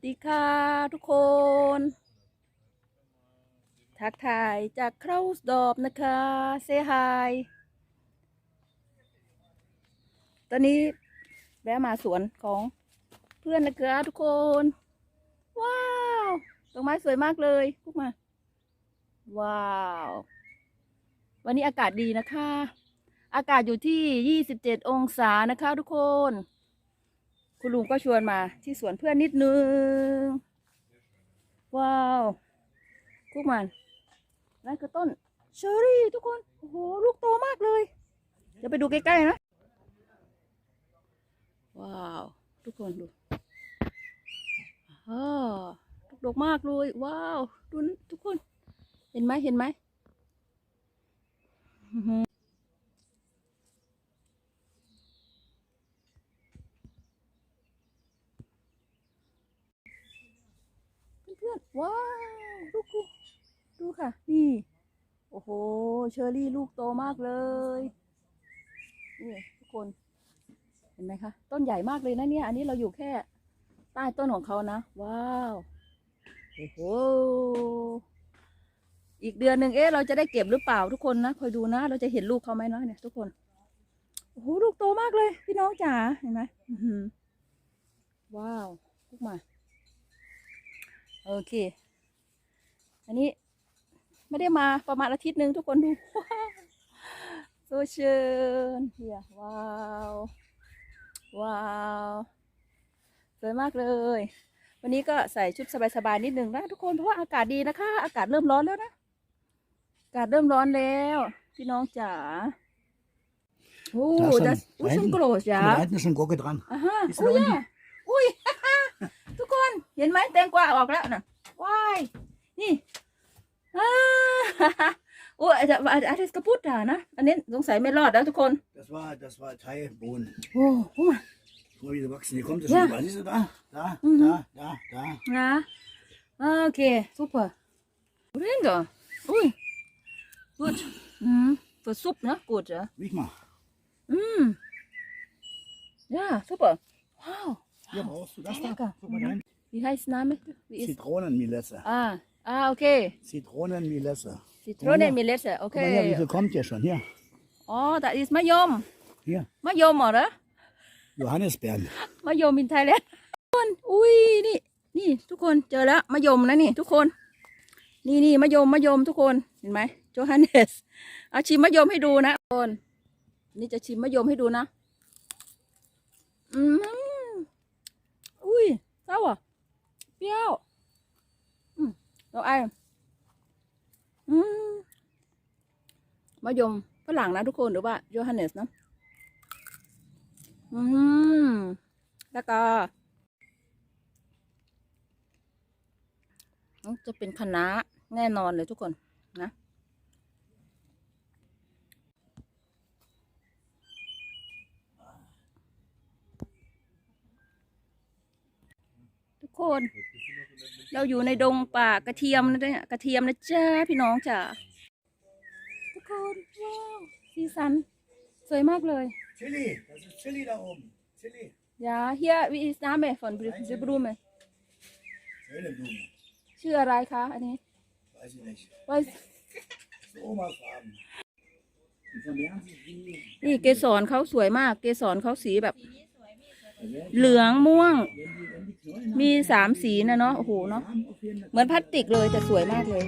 วัสดีค่ะทุกคน ทักทายจากคราสดอบนะคะเซฮายตอนนี้แวะมาสวนของเพื่อนนะคะทุกคน ว้าวดอกไม้สวยมากเลยพวกมา ว้าว วันนี้อากาศดีนะคะ อากาศอยู่ที่ 27 องศานะคะทุกคน คุณลุงก็ชวนมาที่สวนเพื่อนนิดนึง ว้าวพวกมันนั่นคือต้นเชอรี่ทุกคน โอ้โห ลูกโตมากเลย เดี๋ยวไปดูใกล้ ๆ นะ ว้าว ทุกคนดูอ้าวลูกดกมากเลย ว้าว ดูนะทุกคน เห็นไหมเห็นไหมอื้อหือ เพื่อนๆ ว้าวลูกดูดูค่ะ นี่ โอ้โห เชอรี่ลูกโตมากเลย นี่ทุกคน เห็นไหมคะ ต้นใหญ่มากเลยนะเนี่ย อันนี้เราอยู่แค่ ใต้ต้นของเขานะ ว้าว โอ้โห อีกเดือนหนึ่งเอ๊ะ เราจะได้เก็บหรือเปล่าทุกคนนะ คอยดูนะ เราจะเห็นลูกเขาไหมเนาะเนี่ย ทุกคน โอ้โห ลูกโตมากเลย พี่น้องจ๋า เห็นไหมว้าว ลูกมา โอเค อันนี้ไม่ได้มาประมาณอาทิตย์หนึ่งทุกคนดูโซเชิญเฮียว้าว ว้าวสวยมากเลย วันนี้ก็ใส่ชุดสบายๆนิดนึงนะทุกคนเพราะว่าอากาศดีนะคะ อากาศเริ่มร้อนแล้วนะอากาศเริ่มร้อนแล้วพี่น้องจ๋าโอ้ Da ดั ist ส ein- อุ้ย da ชุน hinten. โกรธจ๋า Da hinten ist eine Gurke dran. อ่าฮะ Ist อุ้ย da unten. แย่อุ้ยทุกคนเห็นไหมแตงกวาออกแล้วน่ะว้ายนี่อ่าโอ้ยอาจจะอาจจะอาจจะกระพุ้อะนะอันนี้สงสัยไม่รอดแล้วทุกคน Das war, das war Teilbohnen. โอ้โห Guck mal, wie die wachsen. Die kommt das Ja. überall. Siehst du da? Da, Mhm. da, da, da. นะโอเคซุปเปอร์เร่งเหรออุ้ยกูดอืมตัวซุปนะกูดเหรอ Riech mal. อืมย่าซุปเปอร์ว้าว Hier brauchst du das da. Lecker. Guck mal da hinten. Wie heißt Name wie ist Zitronenmelisse. อ่าอ่าโอเค Zitronenmelisse. ซิโตรเนมิเลสโอเค Guck mal her, wie viel kommt hier schon? Hier. อ๋อแต่ is มะยม Hier. มะยมเหรอ Johannisbeeren. มะยมอินไทยแลนด์ทุกคนอุ้ยนี่ นี่ทุกคนเจอแล้วมะยมนะนี่ ทุกคน นี่นี่มะยมมะยมทุกคนเห็นไหมโจฮันเนสเอาชิมมะยมให้ดูนะทุกคน นี่จะชิมมะยมให้ดูนะ อืมอุ้ยเศร้าอะเปรี้ยว อืมเราไอืมมะยมฝรั่งนะทุกคนหรือว่าโยฮันเนสนะอืมแล้วก็จะเป็นคณะแน่นอนเลยทุกคนนะ คน เราอยู่ในดงป่ากระเทียมนะเนี่ยกระเทียมนะจ้าพี่น้องจ้าทุกคนว้าวสีสัน สวยมากเลย Chili. Das ist Chili da oben. Chili. Ja, hier, wie ist Name von Br- der Blume? Schöne Blume. ชื่ออะไรคะอันนี้ Weiß ich nicht. ว่า Das ist Omas Farben. Die vermehren sich wie. นี่เกสรเขาสวยมาก เกสรเขาสีแบบ เหลืองม่วง มีสามสีนะเนาะโอ้โหเนาะเหมือนพลาสติกเลยแต่สวยมากเลย